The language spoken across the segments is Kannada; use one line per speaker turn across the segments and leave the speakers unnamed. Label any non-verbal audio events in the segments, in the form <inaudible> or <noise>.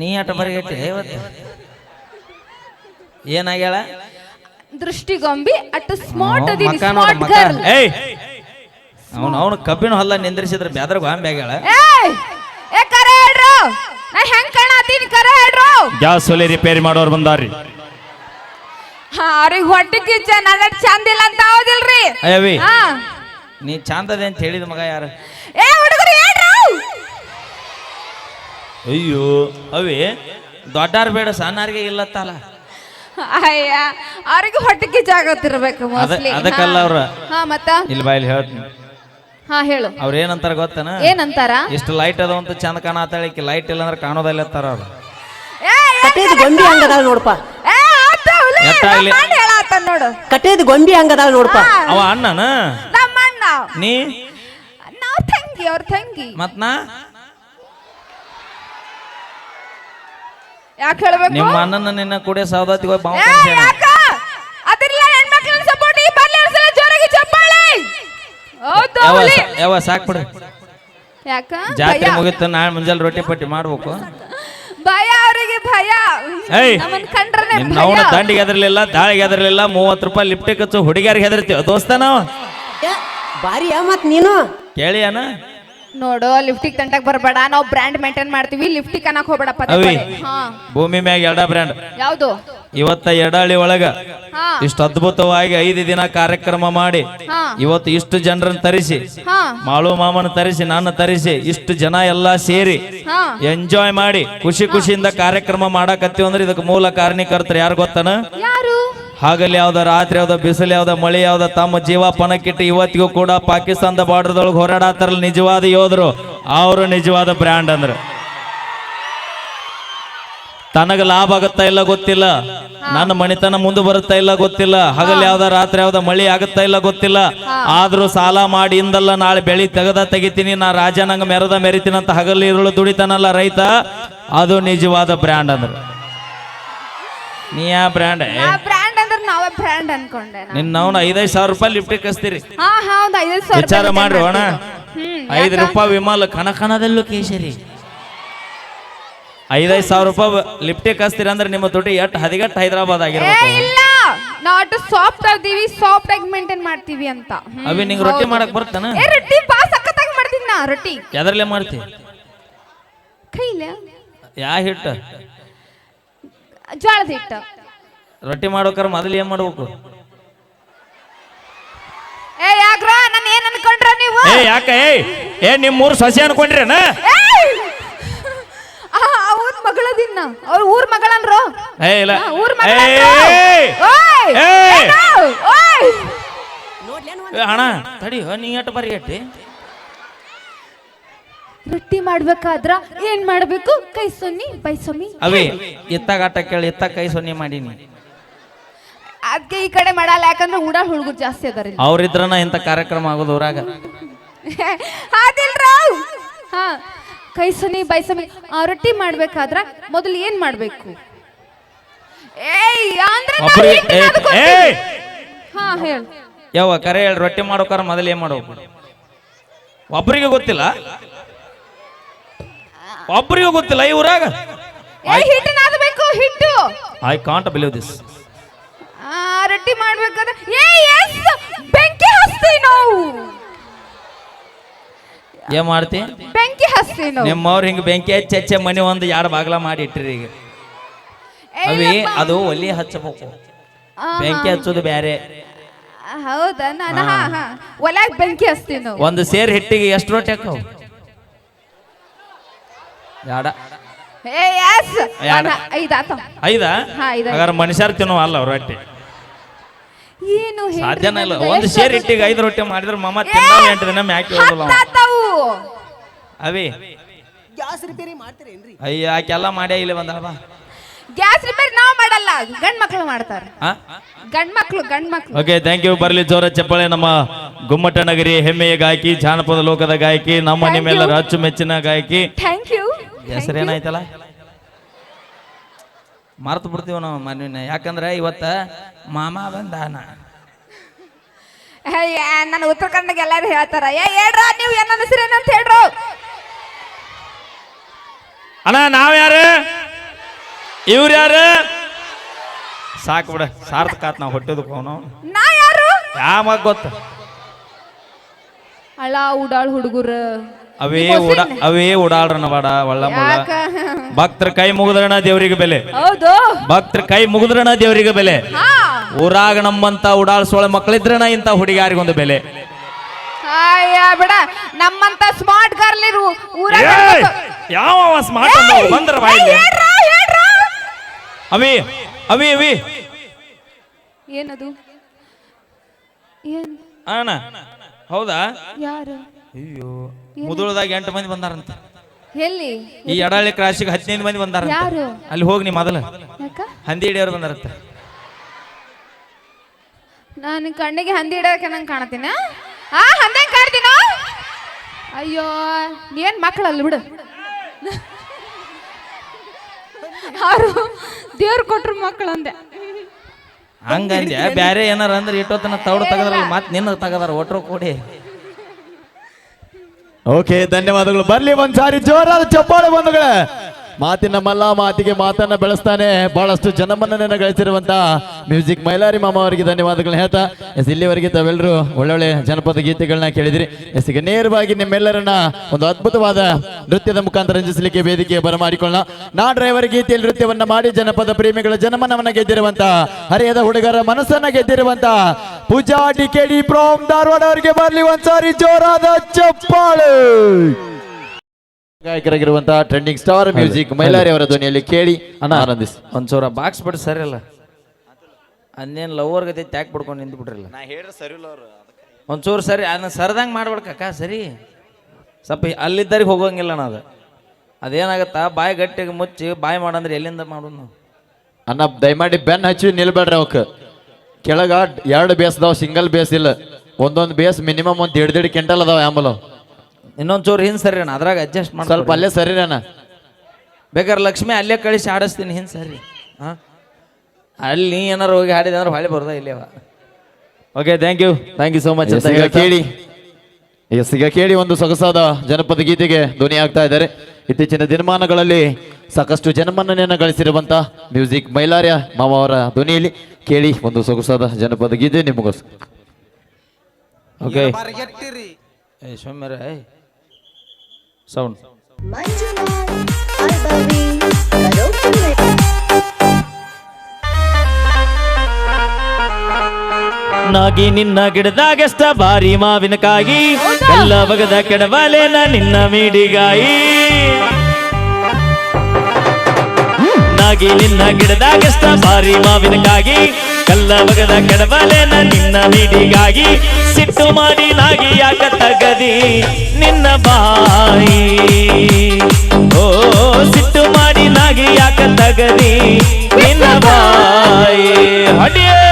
ನೀ ಆಟ ಬರಿಗಟ್ಟಿ ಇವತ್ತು? ಏನಾಗ್ಯಾಳ?
ದೃಷ್ಟಿಗೊಂಬಿ ಅಟ್ ಸ್ಮಾರ್ಟ್
ಅವ್ನ್
ಅದೀನಿ
ಮಕ ನೋಡು,
ಸ್ಮಾರ್ಟ್
ಮಕ.
ಗರ್ಲ್
ಏಯ್! ಅವನು ಅವನು ಕಬ್ಬಿನ ಹೊಲ ನಿಂದ್ರಿಸಿದ್ರೆ ಬ್ಯಾದ್ರ ಗಾಂಬಿ ಆಗ್ಯಾಳ.
ಏಯ್! ಏ ಕರೆ ಹೇಳ್ರು! ನಾ ಹೆಂಗ್ ಕಾಣತೀನಿ ಕರೆ ಹೇಳ್ರು!
ಗ್ಯಾಸ್ ಒಲೆ ರಿಪೇರಿ ಮಾಡೋರು ಬಂದಾರ್ರಿ.
ಹಾ ಅವ್ರಿಗೆ ಹೊಟ್ಟೆ ಕಿಚ್ಚ ನನ್ನ ಚಂದ ಇಲ್ಲ ಅಂತ ಹೌದಿಲ್ರಿ
ಅಯ್ಯವಿ
ಹಾ.
ನೀ ಚಂದದೆ ಅಂತ ಹೇಳಿದ ಮಗ ಯಾರು?
ಏ ಹುಡುಗರು
ಅಯ್ಯೋ ಅವೇ ದೊಡ್ಡಾರ್ ಬೇಡ ಸಣ್ಣಾರಿಗೆ ಇಲ್ಲತ್ತಲ್ಲ.
ಅಯ್ಯ ಅವ್ರಿಗೆ ಹೊಟ್ಟೆ ಕಿಚ್ಚ ಆಗತ್ತಿರ್ಬೇಕು ಮೋಸ್ಟ್ಲಿ
ಅದಕ್ಕಲ್ಲ ಅವ್ರ.
ಹಾ ಮತ್ತ?
ಇಲ್ಲಿ ಬಾಯಲ್ಲಿ ಹೇಳ್ತೀನಿ.
ಹಾ ಹೇಳು.
ಅವ್ರ ಏನಂತಾರ ಗೊತ್ತನ?
ಏನಂತಾರ?
ಇಷ್ಟು ಲೈಟ್ ಅದ ಅಂತ ಚಂದ ಕಾಣತ್ತಾಳಿಕ್ಕೆ ಲೈಟ್ ಇಲ್ಲ ಅಂದ್ರೆ ಕಾಣೋದಲ್ಲ ತರ ಅವ್ರು.
ಕಟ್ಟೇದ್ ಗೊಂಬಿ ಹಂಗದಾಳ ನೋಡಪ್ಪ
ಹೇಳಾತ ನೋಡು.
ಕಟ್ಟಿದ ಗೊಂಬಿ ಹಂಗದಾಳ ನೋಡಪ್ಪ
ಅವ ಅಣ್ಣನ?
ನಮ್ಮ ಅಣ್ಣ.
ನೀ?
ನಾವ್ ತಂಗಿ ಅವ್ರ ತಂಗಿ
ಮತ್
ಯಾಕೆ ಹೇಳ್ಬೇಕು?
ನಿಮ್ಮ ಅಣ್ಣನ ನಿನ್ನ ಕೂಡೆ ಸೌದತ್ತಿಗೆ ಹೋಗಿ ಬಾವು
ಏ,
ಕಳ್ಸ್ಯಾನ.
ಯಾಕ? ಅದೆಲ್ಲ ಹೆಣ್ಮಕ್ಳನ್ನ support ಈ ಬರ್ಲಿ ಒಂದ್ಸಲ ಜೋರಾಗಿ ಚಪ್ಪಾಳೆ. ಹೌದು
ಯಾವ
ಹುಲಿ.
ಸಾ- ಯಾವ ಸಾಕ್ ಬಿಡು.
ಯಾಕ?
ಜಾತ್ರೆ
ಭಯ.
ಮುಗಿತು ನಾಳೆ ಮುಂಜಾನೆ ರೊಟ್ಟಿ ಪಟ್ಟಿ ಮಾಡ್ಬೇಕು.
ಭಯ ಅವರಿಗೆ ಭಯ.
ಏಯ್
ನಮ್ಮನ್ ಭಯ
ದಂಡಿಗೆ ಹೆದರ್ಲಿಲ್ಲ ದಾಳಿಗೆ ಹೆದರ್ಲಿಲ್ಲ ಮೂವತ್ತು ರೂಪಾಯಿ ಲಿಪ್ಟಿಕ್ ಹಚ್ಚು ಹುಡುಗಿಯರಿಗೆ ಹೆದರ್ತೀವ ದೋಸ್ತ ನಾವು.
ಏ, ಬಾರಿ ಮತ್ ನೀನು.
ಕೇಳಿ ಅನ
ನೋಡು ಲಿಫ್ಟಿಗೆ ತಂಟಕ್ ಬರಬೇಡ. ನಾವು ಬ್ರ್ಯಾಂಡ್ ಮೇಂಟೈನ್ ಮಾಡ್ತೀವಿ. ಲಿಫ್ಟಿಗೆ ಅನ್ನಕ್ ಹೋಗ್ಬೇಡ ಪದೇ
ಅವಿ ಭೂಮಿ ಮ್ಯಾಗ ಎರಡ ಬ್ರ್ಯಾಂಡ್
ಯಾವ್ದು?
ಇವತ್ತ ಎಡಾಳಿ ಒಳಗ ಇಷ್ಟು ಅದ್ಭುತವಾಗಿ ಐದು ದಿನ ಕಾರ್ಯಕ್ರಮ ಮಾಡಿ ಇವತ್ತು ಇಷ್ಟು ಜನರನ್ನ ತರಿಸಿ ಮಾಳು ಮಾಮನ ತರಿಸಿ ನನ್ನ ತರಿಸಿ ಇಷ್ಟು ಜನ ಎಲ್ಲಾ ಸೇರಿ ಎಂಜಾಯ್ ಮಾಡಿ ಖುಷಿ ಖುಷಿಯಿಂದ ಕಾರ್ಯಕ್ರಮ ಮಾಡಕತ್ತೀವಿ ಅಂದ್ರೆ ಇದಕ್ಕೆ ಮೂಲ ಕಾರಣೀಕರ್ತರು ಯಾರು ಗೊತ್ತನ? ಹಗಲ್ ಯಾವ್ದ ರಾತ್ರಿ ಯಾವ್ದ ಬಿಸಿಲು ಯಾವ್ದ ಮಳೆ ಯಾವ್ದ ತಮ್ಮ ಜೀವ ಪಣಕ್ಕಿಟ್ಟು ಇವತ್ತಿಗೂ ಕೂಡ ಪಾಕಿಸ್ತಾನದ ಬಾರ್ಡರ್ದೊಳಗೆ ಹೋರಾಡತ್ತಾರಲ್ಲ ನಿಜವಾದ ಯೋಧರು. ಅವರು ನಿಜವಾದ ಬ್ರ್ಯಾಂಡ್ ಅಂದ್ರೆ. ತನಗ ಲಾಭ ಆಗತ್ತಾ ಇಲ್ಲ ಗೊತ್ತಿಲ್ಲ. ನನ್ನ ಮಣಿತನ ಮುಂದೆ ಬರುತ್ತಾ ಇಲ್ಲ ಗೊತ್ತಿಲ್ಲ. ಹಗಲ್ ಯಾವ್ದ ರಾತ್ರಿ ಯಾವ್ದ ಮಳಿ ಆಗುತ್ತಾ ಇಲ್ಲ ಗೊತ್ತಿಲ್ಲ. ಆದ್ರೂ ಸಾಲ ಮಾಡಿ ಇಂದಲ್ಲ ನಾಳೆ ಬೆಳಿ ತೆಗದ ತೆಗಿತೀನಿ. ನಾ ರಾಜ ನಂಗೆ ಮೆರದ ಮೆರಿತೀನಿ ಅಂತ ಹಗಲ್ ಇರುಳು ದುಡಿತಾನಲ್ಲ ರೈತ. ಅದು ನಿಜವಾದ ಬ್ರ್ಯಾಂಡ್ ಅಂದ್ರೆ. ನೀ
ಆ ಬ್ರ್ಯಾಂಡ್ ಬ್ರ್ಯಾಂಡ್ ಅನ್ಕೊಂಡೆ ನಾನು.
ನಿನ್ನ ಅವ್ನ ಐದೈದು ಸಾವಿರ ರೂಪಾಯಿ ಲಿಫ್ಟಿಗೆ ಕಸ್ತೀರಿ
ಹಾ ಹೌದು ಐದೈದು ಸಾವಿರ
ವಿಚಾರ
ರೂಪಾಯಿ
ಮಾಡ್ರಿ ಅಣ್ಣ.
ಹ್ಮ್
ಐದು ರೂಪಾಯಿ ವಿಮಾಲ ಕಣ ಕಣದಲ್ಲೂ ಕೇಸರಿ. ಐದೈದು ಸಾವಿರ ರೂಪಾಯಿ ಲಿಫ್ಟಿಗೆ ಕಸ್ತೀರಿ ಅಂದ್ರೆ ನಿಮ್ಮ ದುಡ್ಡು ಎಟ್ ಹದಿಗೆಟ್ಟು ಹೈದರಾಬಾದ್
ಏ
ಆಗಿರ್ಬೇಕು.
ಇಲ್ಲ. ನಾವು ಅಷ್ಟು ಸಾಫ್ಟ್ ಅದೀವಿ ಸಾಫ್ಟ್ ಆಗಿ ಮೇಂಟೈನ್ ಮಾಡ್ತೀವಿ ಅಂತ. ಹ್ಮ್,
ಅವಿ ನಿಂಗೆ ರೊಟ್ಟಿ
ಹೌದು.
ಮಾಡಕ್ ಬರ್ತಾನ
ಏ ರೊಟ್ಟಿ ಬಾ ಸಖತ್ತಾಗಿ ಮಾಡ್ತೀನಿ ನಾ ರೊಟ್ಟಿ.
ಎದರ್ಲೆ ಮಾಡ್ತಿ?
ಕೈಲ?
ಯಾ ಹಿಟ್ಟು?
ಜೋಳದ ಹಿಟ್ಟು.
ರೊಟ್ಟಿ ಮಾಡ್ಬೇಕಾರ ಮೊದಲು ಏನ್ ಮಾಡ್ಬೇಕು?
ಏ ಯಾಕ್ರ? ನಾನು ಏನ್ ಅನ್ಕೊಂಡ್ರ ನೀವು?
ಏ ಯಾಕ? ಏ ಏ ನಿಮ್ ಮೂರು ಸಸಿ ಅನ್ಕೊಂಡ್ರೇನ?
ಅವ್ರ ಮಗಳದಿನ್ನ ಅವ್ರ ಊರ್ ಮಗಳನ್ರು
ಏ ಇಲ್ಲ.
ಊರ್!
ಅಣ್ಣ. ತಡಿ ನೀ ಎಟ್ ಬರಿ ಎಟ್ಟಿ?
ರೊಟ್ಟಿ ಮಾಡ್ಬೇಕಾದ್ರ ಏನ್ ಮಾಡ್ಬೇಕು? ಕೈ ಸೊನ್ನಿ ಬೈ ಸೊನ್ನಿ.
ಅವೇ ಎತ್ತಾಗ ಆಟ ಕೇಳಿ ಎತ್ತಾಗ ಕೈ ಸೊನ್ನಿ ಮಾಡೀನಿ.
ಅದಕ್ಕೆ ಈ ಕಡೆ ಮಾಡಲ್ಲ ಯಾಕಂದ್ರೆ ಉಡ ಹುಡುಗರು ಜಾಸ್ತಿ ಅದಾರೆ.
ಅವ್ರಿದ್ರನ ಇಂಥ ಕಾರ್ಯಕ್ರಮ ಆಗೋದು ಊರಾಗ? <laughs>
ಅದಿಲ್ರ ಹಾ ಕೈ ಸೊನ್ನಿ ಬೈ ಸೊನ್ನಿ ಆ, ರೊಟ್ಟಿ ಮಾಡ್ಬೇಕಾದ್ರ ಮೊದಲು ಏನ್ ಮಾಡ್ಬೇಕು? ಏಯ್ ಅಂದ್ರೆ
ಒಬ್ರಿಗೆ
ಹಿಟ್ಟಿನ
ಏ
ಹಾ ಹೇಳ.
ಯಾವ ಕರೆ ಹೇಳಿ ರೊಟ್ಟಿ ಮಾಡೋಕಾರ ಮೊದಲು ಏನ್ ಮಾಡ್ಬೇಕು? ಒಬ್ಬರಿಗೆ ಗೊತ್ತಿಲ್ಲ? ಒಬ್ಬರಿಗೂ ಗೊತ್ತಿಲ್ಲ ಈ ಊರಾಗ?
ಏ ಹಿಟ್ಟಿನ ಅದು ಬೇಕು ಹಿಟ್ಟು!
ಐ ಕಾಂಟ್ ಬಿಲೀವ್ ದಿಸ್
ರೊಟ್ಟಿ ಮಾಡ್ಬೇಕಾದ್ರೆ ಏ ಎಸ್ ಬೆಂಕಿ ಹಚ್ತೀವಿ ನಾವು.
ಏನ್ ಮಾಡ್ತಿ?
ಬೆಂಕಿ ಹಚ್ತೀವಿ ನಾವು.
ನಿಮ್ಮವ್ರು ಹಿಂಗ ಬೆಂಕಿ ಹಚ್ಚಿ ಹಚ್ಚೆ ಮನೆ ಒಂದು ಯಾರ ಬಾಗ್ಲ ಮಾಡಿ ಇಟ್ಟಿರಿ ಈಗ ಅವಿ ಅದು ಒಲಿ ಹಚ್ಚಬೇಕು. ಬೆಂಕಿ ಹಚ್ಚೋದು ಬ್ಯಾರೆ.
ಹೌದಾ? ನಾನು ಹಾ. ಹಾ ಒಲ್ಯಾಗ ಬೆಂಕಿ ನಾವು.
ಒಂದು ಸೇರ್ ಹಿಟ್ಟಿಗೆ ಎಷ್ಟು ರೊಟ್ಟಿ ಹಾಕವು ಯಾಡ?
ಏ ಎಸ್
ಯಾಡ.
ಐದಾತ
ಐದಾ
ಐದ.
ಹಾಗಾದ್ರೆ ಮನುಷ್ಯರು ತಿನ್ನೋ ಅಲ್ಲ ರೊಟ್ಟಿ.
ಏನು
ಸಾಧ್ಯನೇ ಇಲ್ಲ. ಒಂದು
ಶೇರ್
ಸೇರ್ ಐದು ರೊಟ್ಟಿ ಮಾಡಿದ್ರೆ ಮಮ್ಮ ತಿನ್ನ ಎಂಟು ದಿನ ಮ್ಯಾಕಿ ಹೋಗಲ್ಲ ಅವ. ಅವಿ.
ಗ್ಯಾಸ್ ರಿಪೇರಿ ಮಾಡ್ತೀರೇನ್ರಿ?
ಅಯ್ಯ ಆಕೆಲ್ಲ ಮಾಡ್ಯಾ ಇಲ್ಲಿ ಬಂದಳ ಬಾ.
ಗ್ಯಾಸ್ ರಿಪೇರಿ ನಾವು ಮಾಡಲ್ಲ ಗಂಡ್ ಮಕ್ಳು ಮಾಡ್ತಾರೆ.
ಹಾ
ಗಂಡ್ ಮಕ್ಳು ಗಂಡ್ ಮಕ್ಳು.
ಓಕೆ ಥ್ಯಾಂಕ್ ಯು ಬರಲಿ ಜೋರ ಚಪ್ಪಳೆ ನಮ್ಮ ಗುಮ್ಮಟ ನಗರಿ ಹೆಮ್ಮೆಯ ಗಾಯಕಿ ಜಾನಪದ ಲೋಕದ ಗಾಯಕಿ ನಮ್ಮ
Thank
ನಿಮ್ಮೆಲ್ಲರ
you.
ಅಚ್ಚುಮೆಚ್ಚಿನ ಗಾಯಕಿ.
ಥ್ಯಾಂಕ್ ಯು
ಹೆಸರೇನಾಯ್ತಲ್ಲ? ಮರ್ತು ಬಿಡ್ತೀವಿ ನಾವು ಮನವಿನ ಯಾಕಂದ್ರೆ ಇವತ್ತು ಮಾಮ ಬಂದಾನ
ನನ್ನ ಉತ್ತರ ಕನ್ನಡಕ್ಕೆ ಎಲ್ಲಾರು ಹೇಳ್ತಾರ. ಏ ಹೇಳ್ರ ನೀವು ಏನ ಅಂತ ಹೇಳ್ರು.
ಅಣ್ಣ ನಾವ್ ಯಾರು?
ಇವ್ರು ಯಾರು? ಸಾಕು ಬಿಡ ಸಾರ್ಥಕಾತ್ ನಾವು ಹೊಟ್ಟೆದಕ್ಕೆ ಅವನು
ನಾ ಯಾರು?
ಯಾವ ಗೊತ್ತು?
ಅಳ ಉಡಾಳ್ ಹುಡುಗರ.
ಅವೇ ಓಡ ಅವೇ ಉಡಾಳ್ರನ ಬಾಡ ಒಳ್ಳ ಮುಳ್ಳ ಭಕ್ತರ ಕೈ ಮುಗಿದ್ರಣ ದೇವರಿಗೆ ಬೆಲೆ.
ಹೌದು.
ಭಕ್ತರ ಕೈ ಮುಗಿದ್ರಣ ದೇವರಿಗೆ ಬೆಲೆ.
ಹಾ.
ಊರಾಗ ನಮ್ಮಂತ ಓಡಾಡ್ಸೋಳ ಸೋಳ ಮಕ್ಕಳಿದ್ರಣ ಇಂಥ ಹುಡುಗಿಯಾರಿಗೊಂದು ಬೆಲೆ.
ಬಿಡ. ನಮ್ಮಂತ ಸ್ಮಾರ್ಟ್ ಗರ್ಲ್ ಇರು!
ಯಾವ ಸ್ಮಾರ್ಟ್ ಬಂದ್ರ ಅವಿ ಅವಿ ಅವಿ.
ಏನದು? ಏನ್
ಅಣ್ಣ ಹೌದಾ?
ಯಾರು?
ಅಯ್ಯೋ. ಮುದುಳದಾಗ ಎಂಟು ಮಂದಿ ಬಂದಾರಂತ.
ಎಲ್ಲಿ?
ಈ ಎಡಾಳಿ ಕ್ರಾಸಿಗೆ ಹದಿನೈದು ಮಂದಿ ಬಂದಾರ
ಯಾರು?
ಅಲ್ಲಿ ಹೋಗಿ ನೀ ಮೊದಲ.
ಯಾಕ?
ಹಂದಿ ಹಿಡಿಯೋರು ಬಂದಾರಂತ.
ನಾನು ಕಣ್ಣಿಗೆ ಹಂದಿ ಹಿಡಿಯೋಕೆ ನಂಗೆ ಕಾಣತೀನ ಆ? ಹಂದಂಗೆ ಕಾಣ್ತೀನ? ಅಯ್ಯೋ ಏನ್ ಮಕ್ಕಳಲ್ಲಿ ಬಿಡು. ಯಾರು? ದೇವ್ರು ಕೊಟ್ರು ಮಕ್ಕಳು ಅಂದೆ
ಹಂಗಂದ್ಯ? ಬ್ಯಾರೆ ಏನಾರ ಅಂದ್ರೆ ಇಟ್ಟೋತನ ತೌಡು ತಗದ್ರ ಮತ್ತೆ ನಿನ್ನ ತಗದಾರ ಒಟ್ರು ಕೂಡಿ.
ಓಕೆ ಧನ್ಯವಾದಗಳು. ಬರ್ಲಿ ಒಂದ್ಸಾರಿ ಜೋರಾದ ಚಪ್ಪಾಳೆ ಬಂಧುಗಳೇ. ಮಾತಿನ ಮಲ್ಲ ಮಾತಿಗೆ ಮಾತನ್ನ ಬೆಳೆಸ್ತಾನೆ ಬಹಳಷ್ಟು ಜನಮನ್ನಣೆಯನ್ನು ಗಳಿಸಿರುವಂತ ಮ್ಯೂಸಿಕ್ ಮೈಲಾರಿ ಮಾಮ ಅವರಿಗೆ ಧನ್ಯವಾದಗಳನ್ನ ಹೇಳ್ತಾ, ಎಸ್, ಇಲ್ಲಿವರೆಗೆ ತಾವೆಲ್ಲರೂ ಒಳ್ಳೊಳ್ಳೆ ಜನಪದ ಗೀತೆಗಳನ್ನ ಕೇಳಿದ್ರಿ. ಎಸ್, ಈಗ ನೇರವಾಗಿ ನಿಮ್ಮೆಲ್ಲರನ್ನ ಒಂದು ಅದ್ಭುತವಾದ ನೃತ್ಯದ ಮುಖಾಂತರ ರಂಜಿಸಲಿಕ್ಕೆ ವೇದಿಕೆ ಬರಮಾಡಿಕೊಳ್ಳೋಣ ನಾ ಡ್ರೈವರ್ ಗೀತೆಯಲ್ಲಿ ನೃತ್ಯವನ್ನ ಮಾಡಿ ಜನಪದ ಪ್ರೇಮಿಗಳ ಜನಮನವನ್ನ ಗೆದ್ದಿರುವಂತ, ಹರಿಯದ ಹುಡುಗರ ಮನಸ್ಸನ್ನ ಗೆದ್ದಿರುವಂತ Pooja D K from Dharwad ಅವರಿಗೆ ಬರಲಿ ಒಂದ್ಸಾರಿ ಜೋರಾದ ಚಪ್ಪಾಳೆ. ಗಾಯಕರಾಗಿರುವಂತಹ ಟ್ರೆಂಡಿಂಗ್ ಸ್ಟಾರ್ ಮ್ಯೂಸಿಕ್ ಮೈಲಾರಿ ಅವರ ಧ್ವನಿಯಲ್ಲಿ ಕೇಳಿ ಆನಂದಿಸಿ.
ಒಂಚೂರ ಬಾಕ್ಸ್ ಬಿಟ್ಟು ಸರಿ ಅಲ್ಲ ಅನ್ನೇನು ಲವರ್ ಗತಿ ತ್ಯಾಕ್ ಬಿಡ್ಕೊಂಡು ನಿಂತು ಬಿಟ್ರಲ್ಲ ಒಂಚೂರು ಸರಿ ಅದನ್ನ ಸರ್ದಂಗೆ ಮಾಡ್ಬಿಡ್ಕಕ್ಕ ಸರಿ? ಸ್ವಲ್ಪ ಅಲ್ಲಿದ್ದರಿಗೆ ಹೋಗೋಂಗಿಲ್ಲ ನಾ ಅದು. ಅದೇನಾಗತ್ತಾ? ಬಾಯಿ ಗಟ್ಟಿಗೆ ಮುಚ್ಚಿ ಬಾಯಿ ಮಾಡಂದ್ರೆ ಎಲ್ಲಿಂದ ಮಾಡೋದು ನಾವು?
ಅನ್ನ ದಯಮಾಡಿ ಬೆನ್ ಹಚ್ಚಿ ನಿಲ್ಬೇಡ್ರಿ ಅವಕ್ ಕೆಳಗ ಎರಡು ಬೇಸ್ ಬೇಸ್ದಾವ್ ಸಿಂಗಲ್ ಬೇಸ್ ಇಲ್ಲ. ಒಂದೊಂದು ಬೇಸ್ ಮಿನಿಮಮ್ ಒಂದು ದೇಡ್ ದೇಡ್ ಕ್ವಿಂಟಲ್ ಅದಾವ ಆಮೇಲೆ
ಇನ್ನೊಂದು ಚೂರು ಹಿಂದೆ ಸರಿ ಅಣ್ಣ ಅದ್ರಾಗ ಅಡ್ಜಸ್ಟ್ ಮಾಡಿ
ಸ್ವಲ್ಪ ಅಲ್ಲೇ ಸರಿ ಅಣ್ಣ.
ಬೇಕಾದ್ರೆ ಲಕ್ಷ್ಮಿ ಅಲ್ಲೇ ಕಳಿಸಿ ಆಡಿಸ್ತೀನಿ ಹಿಂದೆ ಸರಿ. ಹಾಂ? ಅಲ್ಲಿ ನೀ ಏನಾರು ಹೋಗಿ ಹಾಡಿದೆ ಅಂದ್ರೆ ಹೊಳೆ ಬರ್ದ ಇಲ್ಲೇವ okay thank you
thank you so much ಅಂತ ಈಗ ಕೇಳಿ. ಎಸ್ ಈಗ ಕೇಳಿ ಒಂದು ಸೊಗಸಾದ ಜನಪದ ಗೀತೆಗೆ ಧ್ವನಿ ಆಗ್ತಾ ಇದ್ದಾರೆ. ಇತ್ತೀಚಿನ ದಿನಮಾನಗಳಲ್ಲಿ ಸಾಕಷ್ಟು ಜನಮನ್ನಣೆಯನ್ನು ಗಳಿಸಿರುವಂಥ ಮ್ಯೂಸಿಕ್ ಮೈಲಾರ್ಯ ಮಾವ ಅವರ ಧ್ವನಿಯಲ್ಲಿ ಕೇಳಿ ಒಂದು ಸೊಗಸಾದ ಜನಪದ ಗೀತೆ ನಿಮಗೋಸ್ಕರ.
ಓಕೆ ಸೌಮ್ಯರ ಸೌಂಡ್ ನಾಗಿ ನಿನ್ನ ಗಿಡದಾಗೆಷ್ಟ ಬಾರಿ ಮಾವಿನಕಾಯಿ ಎಲ್ಲ ಬಗದ ಕೆಡವಾಲೇನ ನಿನ್ನ ಮೀಡಿಗಾಯಿ. ನಾಗಿ ನಿನ್ನ ಗಿಡದಾಗೆಷ್ಟ ಬಾರಿ ಮಾವಿನಕಾಯಿ ಕಲ್ಲ ಬಗದ ಕೆಡವಾಲೇನ ನಿನ್ನ ಮೀಡಿಗಾಗಿ ಸಿಟ್ಟು ಮಾಡಿ ನಾಗಿ ಯಾಕ ತಗದಿ? ನಿನ್ನ ಬಾಯಿ. ಓ, ಸಿಟ್ಟು ಮಾಡಿ ನಾಗಿ ಯಾಕ ತಗದಿ? ನಿನ್ನ ಬಾಯಿ. ಹಡಿಯ.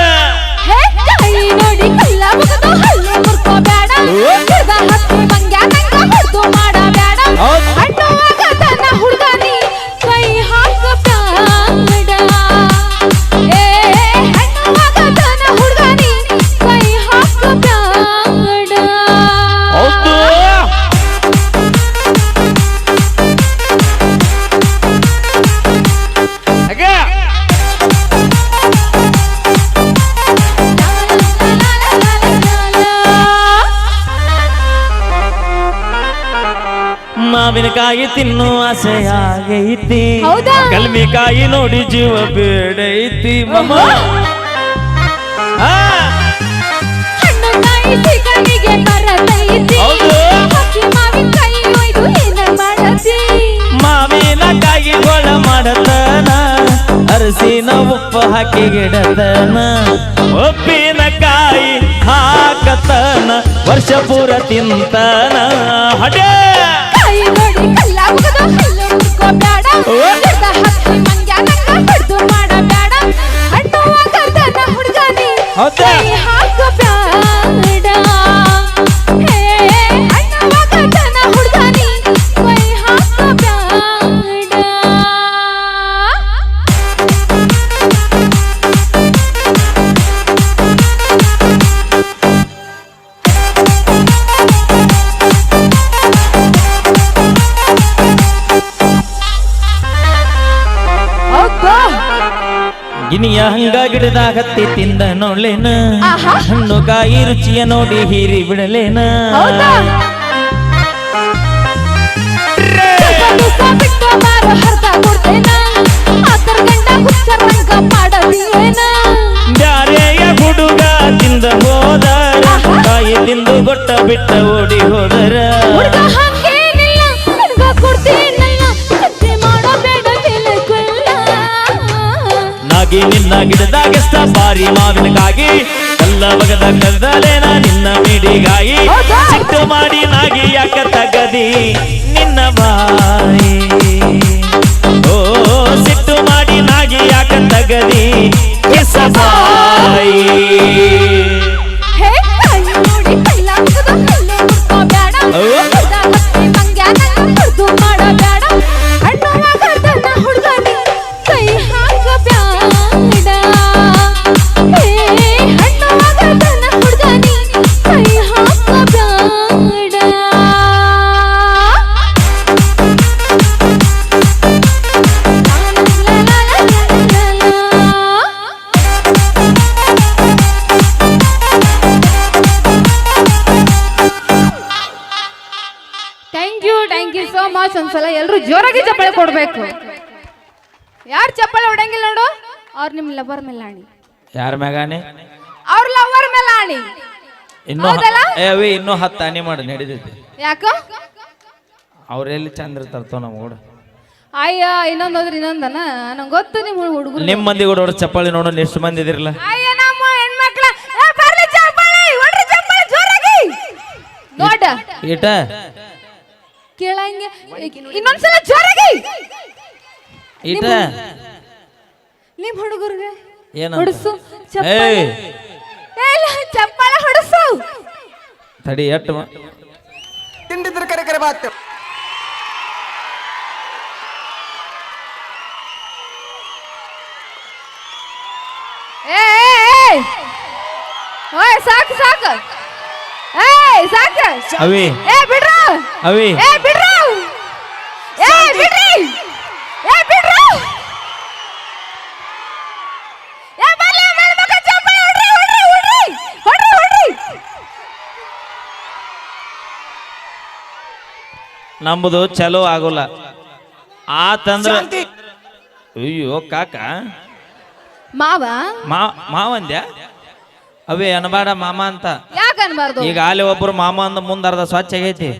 ಮಾವಿನಕಾಯಿ ತಿನ್ನು ಆಸೆಯಾಗೈತಿ
ಹೌದಾ?
ಕಲ್ಮಿಕಾಯಿ ನೋಡಿ ಜೀವ ಬೇಡೈತಿ ಮಮ್ಮ.
ಕಾಯಿ ಮಾವಿನ ಕೈ ಒಯ್ದು ಏನ ಮಾಡತಿ
ಮಾವಿನಕಾಯಿ ಗೊಳ ಮಾಡತನ ಅರಸಿನ ಉಪ್ಪು ಹಾಕಿ ಗಿಡತನ ಉಪ್ಪಿನಕಾಯಿ ಹಾಕತನ ವರ್ಷ ಪೂರ ತಿಂತನ. ಹಡೇ ಹೌದಾ? ಹಂಗ ಗಿಡದ ಹತ್ತಿ ತಿಂದ ನೋಡ್ಲೇನ. ಹಣ್ಣು ಕಾಯಿ ರುಚಿಯ ನೋಡಿ ಹೀರಿ ಬಿಡಲೇನ? ಬ್ಯಾರೆಯ ಹುಡುಗ ತಿಂದ ಹೋದರ ಕಾಯಿ ತಿಂದು ಗೊಟ್ಟ ಬಿಟ್ಟ ಓಡಿ ಹೋದರ. ನಿನ್ನ ಗಿಡದಾಗೆಷ್ಟ ಬಾರಿ ಮಾವಿನಕಾಗಿ ಎಲ್ಲ ಬಗದ ನಾ ನಿನ್ನ ಮಿಡಿಗಾಯಿ? ಸಿಟ್ಟು ಮಾಡಿ ನಾಗಿ ಯಾಕ ತಗದಿ? ನಿನ್ನ ಬಾಯಿ. ಓ ಸಿಟ್ಟು ಮಾಡಿ ನಾಗಿ ಯಾಕ ತಗದಿ? ಕಿಸ ಬಾಯಿ.
ಯು ಸೋ ಒಂದ್ಸಲ ಎಲ್ಲರೂ ಜೋರಾಗಿ ಚಪ್ಪಳೆ ಕೊಡ್ಬೇಕು. ಯಾರು ಚಪ್ಪಳೆ ಹೊಡಂಗಿಲ್ಲ ನೋಡು. ಅವ್ರು ನಿಮ್ಮ ಲವರ್ ಆಣಿ
ಯಾರ ಮ್ಯಾಗಾನೆ
ಅವ್ರ ಲವರ್ ಮೇಲಾಣಿ.
ಇನ್ನೂ
ಹೌದಲ್ಲ?
ಏ ಅವಿ ಇನ್ನೂ ಹತ್ತು ಆನೆ ಮಾಡಿ ನಡೀತೈತಿ.
ಯಾಕೋ?
ಅವ್ರೆಲ್ಲಿ ಚಂದ್ರ ತರ್ತಾವ ನಮ್ಮ ಕೂಡ
ಅಯ್ಯ ಇನ್ನೊಂದ್ ಹೋದ್ರೆ ಇನ್ನೊಂದನ? ನಂಗೆ ಗೊತ್ತು ನಿಮ್ಮ ಹುಡುಗರು
ನಿಮ್ಮ ಮಂದಿ ಕೂಡ ಹೊಡ್ದ್ ಚಪ್ಪಾಳಿ ನೋಡೋಣ ಎಷ್ಟು ಮಂದಿ ಇದಿರಲ್ಲ.
ಅಯ್ಯ ನಮ್ಮ ಹೆಣ್ಮಕ್ಳ. ಏ, ಬರ್ಲಿ ಚಪ್ಪಾಳೆ ಹೊಡ್ರಿ ಚಪ್ಪಾಳೆ ಜೋರಾಗಿ. ನೋಡ.
ಈಟ.
ಕೇಳಂಗೆ. ಇನ್ನೊಂದ್ಸಲ ಜೋರಾಗಿ.
ಈಟ
ನಿಮ್ ಹುಡುಗರಿಗೆ? ಹೊಡಸು. ಚಪ್ಪಾಳ. ಹೊಡಸು.
ತಡಿ ಎಟ್ಟು
ತಿಂಡಿದ್ರ ಕರೆ ಕರೆ ಬಾತ್.
ಏ ಏ, ಏ. ಓಯ್ ಸಾಕು ಸಾಕು. ಏ ಸಾಕು.
ಅವಿ.
ಏ ಬಿಡ್ರು.
ಅವಿ.
ಏ
ನಂಬುದು ಚಲೋ ಆಗೋಲ್ಲ. ಆತಂದ್ರ ಅಯ್ಯೋ ಕಾಕ.
ಮಾವ.
ಮಾ ಮಾವಂದ್ಯ? ಅವೇ ಅನ್ಬಾರ ಮಾಮ ಅಂತ.
ಯಾಕೆ ಅನ್ಬಾರ್ದು?
ಈಗ ಅಲ್ಲಿ ಒಬ್ರು ಮಾಮ ಅಂದ ಮುಂದ ಅರ್ಧ ಸ್ವಚ್ಛ ಆಗೈತಿ.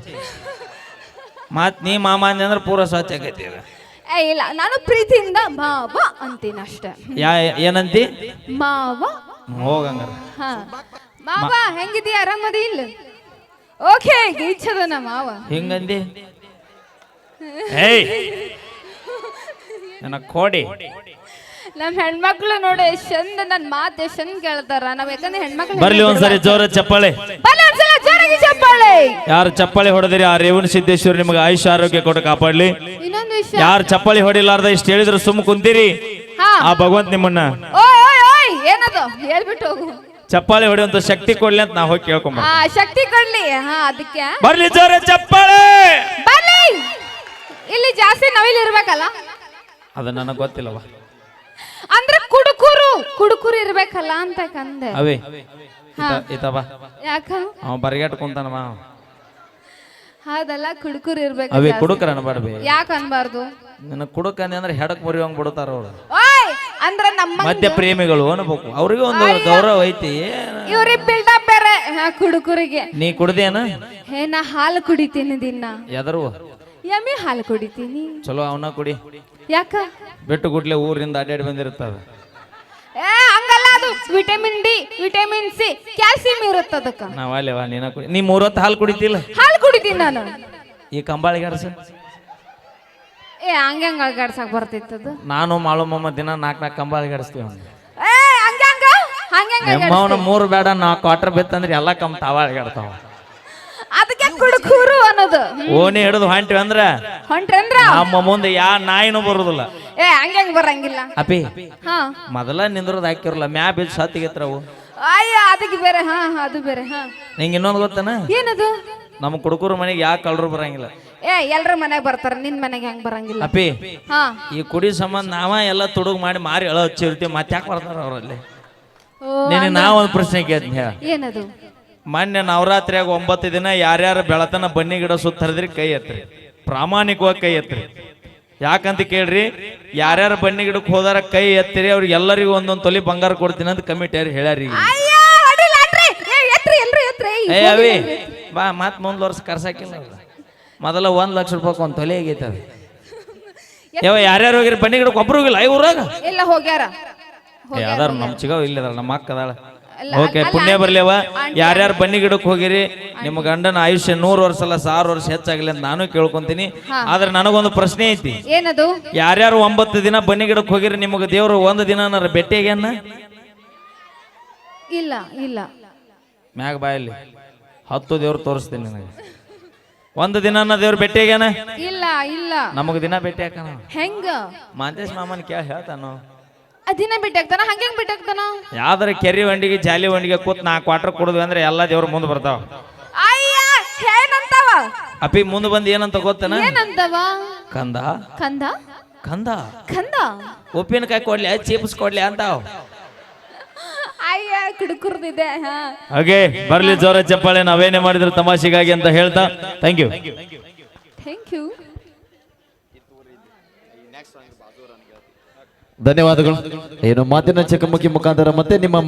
ಮತ್ ನೀ ಮಾಮ ಅಂದೆ ಅಂದ್ರೆ ಪೂರ ಸ್ವಚ್ಛ ಆಗೈತಿ.
ಏ ಇಲ್ಲ ನಾನು ಪ್ರೀತಿಯಿಂದ ಮಾವ ಅಂತೀನಿ ಅಷ್ಟೇ.
ಯಾ ಏನಂತಿ?
ಮಾವ.
ಹೋಗಂಗಾರ.
ಹಾ. ಮಾವ ಹೆಂಗಿದೀಯ ಆರಾಮದಿ ಇಲ್ಲ? ಓಕೆ ಗೀಚದನ ಮಾವ
ಹಿಂಗಂದಿ ಏಯ್ ನನ್ನ ಕೋಡಿ
ನಮ್ ಹೆಣ್ಮಕ್ಳು ನೋಡಿ ಎಷ್ಟ್ ಚಂದ ನನ್ ಮಾತು ಎಷ್ಟ್ ಚಂದ ಕೇಳ್ತಾರ ನಾವ್ ಯಾಕಂದ್ರೆ ಹೆಣ್ಮಕ್ಳು
ಬರ್ಲಿ ಒಂದ್ಸರಿ ಜೋರ ಚಪ್ಪಾಳೆ.
ಬರ್ಲಿ ಒಂದ್ಸಲ ಜೋರಾಗಿ ಚಪ್ಪಾಳೆ.
ಯಾರು ಚಪ್ಪಾಳಿ ಹೊಡೆದಿರಿ ಆ ರೇವಣ ಸಿದ್ದೇಶ್ವರ ನಿಮಗೆ ಆಯುಷ್ ಆರೋಗ್ಯ ಕೊಟ್ಟು ಕಾಪಾಡ್ಲಿ.
ಇನ್ನೊಂದು ವಿಷಯ.
ಯಾರು ಚಪ್ಪಾಳಿ ಹೊಡಿಲಾರ್ದ ಇಷ್ಟು ಹೇಳಿದ್ರು ಸುಮ್ಮ ಕುಂತೀರಿ.
ಹಾ.
ಆ ಭಗವಂತ ನಿಮ್ಮನ್ನ.
ಓಯ್ ಓಯ್ ಓಯ್ ಏನದು? ಹೇಳ್ಬಿಟ್ಟು ಹೋಗು.
ಚಪ್ಪಾಳಿ ಹೊಡೆಯುವಂತ ಶಕ್ತಿ ಕೊಡ್ಲಿ ಅಂತ ನಾವು ಹೋಗಿ ಕೇಳ್ಕೊಂಬ
ಆ ಶಕ್ತಿ ಕೊಡ್ಲಿ. ಹಾ ಅದಕ್ಕೆ.
ಬರ್ಲಿ ಜೋರ ಚಪ್ಪಾಳೆ!
ಬರ್ಲಿ! ಇಲ್ಲಿ ಜಾಸ್ತಿ ನವಿಲ್ ಇರ್ಬೇಕಲ್ಲ?
ಅದು ನನಗೆ ಗೊತ್ತಿಲ್ಲವ
ಅಂದ್ರೆ ಕುಡುಕುರು ಕುಡುಕುರು ಇರ್ಬೇಕಲ್ಲ ಅಂತ ಕಂದೆ.
ಅವೇ ಇತವ
ಯಾಕ?
ಅವ ಬರಿಗಾಟ್ ಕುಂತಾನವ
ಹೌದಲ್ಲ ಕುಡುಕುರು ಇರ್ಬೇಕು
ಅವೇ. ಕುಡುಕರ ಅನ್ಬಾರ್ದು
ಯಾಕ ಅನ್ಬಾರ್ದು?
ನಿನ್ನ ಕುಡುಕ ಅಂದ್ರೆ ಹೆಡಕ್ ಮುರಿಯೋಂಗ್ ಬಿಡ್ತಾರ ಅವ್ರು
ಅಂದ್ರ ನಮ್ಮ
ಮಧ್ಯ ಪ್ರೇಮಿಗಳು ಅನ್ಬೇಕು. ಅವ್ರಿಗೆ ಒಂದು ಗೌರವ ಐತಿ.
ಇವ್ರಿಗೆ ಬಿಲ್ಡಪ್ ಬೇರೆ ಕುಡುಕರಿಗೆ.
ನೀ ಕುಡ್ದೇನ?
ಹೇ ನಾ ಹಾಲು ಕುಡಿತೀನಿ ದಿನ.
ಯಾದರು?
ಯಮ್ಮಿ ಹಾಲು ಕುಡಿತೀನಿ.
ಚಲೋ ಅವನ ಕುಡಿ.
ಯಾಕ?
ಬಿಟ್ಟು ಗುಡ್ಲೆ ಊರಿಂದ ಅಡ್ಡಾಡಿ ಬಂದಿರ್ತದ
ಏ ಹಂಗಲ್ಲ ಅದು. Vitamin D vitamin C calcium ಇರುತ್ತೆ ಅದಕ್ಕ.
ನಾವ್ ಅಲ್ಲೇವಾ ನೀನ ಕುಡಿ ನೀ ಮೂರೊತ್ತು ಹಾಲು ಕುಡಿತಿಲ್ಲ?
ಹಾಲು ಕುಡಿತೀನಿ ನಾನು.
ಈ ಕಂಬಾಳಿಗಾರ ಅಡ್ಸ
ಏ ಹಂಗೆ ಹಂಗ ಅಳ್ಗಾಡ್ಸಕ್ ಬರ್ತಿತ್ತದು.
ನಾನು ಮಾಳುಮಮ್ಮ ದಿನ ನಾಲ್ಕು ನಾಲ್ಕು ಕಂಬ
ಏ ಹಂಗೆ ಹಂಗ ಹಂಗೆ
ಮೂರು ಬೇಡ ನಾ ಕ್ವಾರ್ಟರ್ ಬಿತ್ತಂದ್ರೆ ಎಲ್ಲ ಕಂಬ ತಾವಾಳಿಗೆ ಆಡ್ತಾವ
ಅದಕ್ಕೆ ಕುಡುಕೂರು ಅನ್ನೋದು.
ಓಣಿ ಹಿಡಿದು ಹೊಂಟಿವಿ ಅಂದ್ರ
ಅಂದ್ರೆ?
ಅಮ್ಮ ಮುಂದೆ ಯಾ ನಾಯಿನೂ ಬರುದಿಲ್ಲ.
ಏ ಹಂಗೆ ಹಂಗ ಬರಂಗಿಲ್ಲ.
ಅಪಿ
ಹಾ.
ಮೊದಲ ನಿಂದ್ರದ ಹಾಕಿರಲ್ಲ ಮ್ಯಾ ಬಿದ್ದು ಸತ್ತಿಗೆತ್ರವು
ಅಯ್ಯ ಅದಕ್ಕೆ ಬೇರೆ ಹಾ ಹಾ, ಅದು ಬೇರೆ ಹಾ.
ನಿಂಗೆ ಇನ್ನೊಂದು ಗೊತ್ತನ?
ಏನದು?
ನಮ್ಮ ಕುಡುಕೂರು ಮನೆಗೆ ಯಾ ಕಳ್ಳರು ಬರಂಗಿಲ್ಲ.
ಏ ಎಲ್ರ ಮನೆಗೆ ಬರ್ತಾರ? ನಿನ್ ಮನೆಗೆ ಹೆಂಗ್ ಬರಂಗಿಲ್ಲ?
ಅಪ್ಪಿ
ಹಾ.
ಈ ಕುಡಿ ಸಂಬಂಧ ನಾವ ಎಲ್ಲ ತುಡುಗ್ ಮಾಡಿ ಮಾರಿ ಎಳ ಹಚ್ಚಿರ್ತೀವಿ ಮತ್ತೆ ಯಾಕೆ ಬರ್ತಾರ ಅವರಲ್ಲಿ?
ಓ,
ನಿನಗೆ ನಾ ಒಂದು ಪ್ರಶ್ನೆ ಕೇಳ್ತೀನಿ ಹೇಳ.
ಏನದು?
ಮೊನ್ನೆ ನವರಾತ್ರಿಯಾಗ ಒಂಬತ್ತು ದಿನ ಯಾರ್ಯಾರು ಬೆಳತನ ಬನ್ನಿ ಗಿಡ ಸುತ್ತ ಹರಿದ್ರಿ ಕೈ ಎತ್ರಿ. ಪ್ರಾಮಾಣಿಕವಾಗಿ ಕೈ ಎತ್ರಿ. ಯಾಕಂತ ಕೇಳ್ರಿ ಯಾರ್ಯಾರ ಬನ್ನಿ ಗಿಡಕ್ಕೆ ಹೋದಾರ ಕೈ ಎತ್ತಿರಿ ಅವ್ರಿಗೆ ಎಲ್ಲರಿಗೂ ಒಂದೊಂದು ತೊಲಿ ಬಂಗಾರ ಕೊಡ್ತೀನಿ ಅಂತ ಕಮಿಟಿಯವ್ರು ಹೇಳ್ಯಾರ ಈಗ.
ಅಯ್ಯೋ ಅಡಿಲಾಟ್ರಿ ಏ ಎತ್ರಿ ಎಲ್ರು ಎತ್ರಿ.
ಏ ಅವಿ ಬಾ ಮತ್ ಮುಂದ್ ವರ್ಷ ಕರ್ಸಾಕಿಲ್ಲ ಅವ್ರು. ಮೊದಲ ಒಂದ್ ಲಕ್ಷ ರೂಪಾಯಿ ಒಂದ್ ತೊಲೆ ಆಗೈತೆ ಅದು. ಯಾವ ಯಾರ್ಯಾರು ಹೋಗಿರಿ ಬನ್ನಿ ಗಿಡಕ್ಕೆ ಒಬ್ರು ಹೋಗಿಲ್ಲ ಐ ಊರಾಗ?
ಇಲ್ಲ ಹೋಗ್ಯಾರ.
ನಮ್ಮ ಚಿಗವ್ ಇಲ್ಲ ನಮ್ಮ ಅಕ್ಕ ಅದಾಳ. ಓಕೆ ಪುಣ್ಯ ಬರ್ಲಿವ ಯಾರ್ಯಾರು ಬನ್ನಿ ಗಿಡಕ್ಕೆ ಹೋಗಿರಿ ನಿಮ್ಮ ಗಂಡನ ಆಯುಷ್ಯ ನೂರು ವರ್ಷ ಅಲ್ಲ ಸಾವಿರ ವರ್ಷ ಹೆಚ್ಚಾಗಲಿ ಅಂತ ನಾನು ಕೇಳ್ಕೊಂತೀನಿ. ಆದ್ರೆ ನನಗೊಂದು ಪ್ರಶ್ನೆ ಐತಿ.
ಏನದು?
ಯಾರ್ಯಾರು ಒಂಬತ್ತು ದಿನ ಬನ್ನಿ ಗಿಡಕ್ಕೆ ಹೋಗಿರಿ ನಿಮಗೆ ದೇವ್ರು ಒಂದು ದಿನ ಭೇಟಿಯಾಗ್ಯಾನ
ಇಲ್ಲ ಇಲ್ಲ.
ಮ್ಯಾಗ ಬಾಯಲ್ಲಿ. ಹತ್ತು ದೇವ್ರು ತೋರಿಸ್ತೀನಿ ನಿನಗೆ. ಒಂದು ದಿನ ದೇವ್ರ ಭೇಟಿ ಆಗ್ಯಾನ
ಇಲ್ಲ ಇಲ್ಲ.
ನಮಗ್ ದಿನ ಭೇಟಿ ಹಾಕಣ.
ಹೆಂಗ?
ಮಾಂತೇಶ್ ಮಾಮನ್ ಕೇಳಿ ಹೇಳ್ತಾನು?
ಅದಿನ ಬಿಟ್ಟಾಗ್ತಾನ ಹಂಗೆ ಬಿಟ್ಟಾಗ್ತಾನ
ಯಾವ್ದಾರ ಕೆರಿ ವಂಡಿಗೆ ಜಾಲಿ ವಂಡಿಗೆ ಕೂತ್ ನಾಲ್ಕು ಕ್ವಾರ್ಟರ್ ಕುಡಿದ್ವಿ ಅಂದ್ರೆ ಎಲ್ಲ ದೇವ್ರ ಮುಂದೆ ಬರ್ತಾವ.
ಅಯ್ಯ ಏನಂತವ?
ಅಪ್ಪಿ ಮುಂದೆ ಬಂದು ಏನಂತ ಗೊತ್ತನ?
ಏನಂತವ?
ಕಂದ.
ಕಂದ?
ಕಂದ.
ಕಂದ?
ಉಪ್ಪಿನಕಾಯಿ ಕೊಡ್ಲಿ ಚೀಪ್ಸ್ ಕೊಡ್ಲಿ ಅಂತಾವ್.
ಕುಡುಕುರ್ದಿದೆ ಹಾ.
ಹಾಗೆ ಬರ್ಲಿ ಜೋರ ಚಪ್ಪಾಳೆ ನಾವೇನೇ ಮಾಡಿದ್ರು ತಮಾಷೆಗಾಗಿ ಅಂತ ಹೇಳ್ತಾ. ಥ್ಯಾಂಕ್ ಯು
ಥ್ಯಾಂಕ್ ಯು
ಧನ್ಯವಾದಗಳು. ಏನು ಮಾತಿನ ಚಕಮಕಿ ಮುಖಾಂತರ ಮತ್ತೆ ನಿಮ್ಮ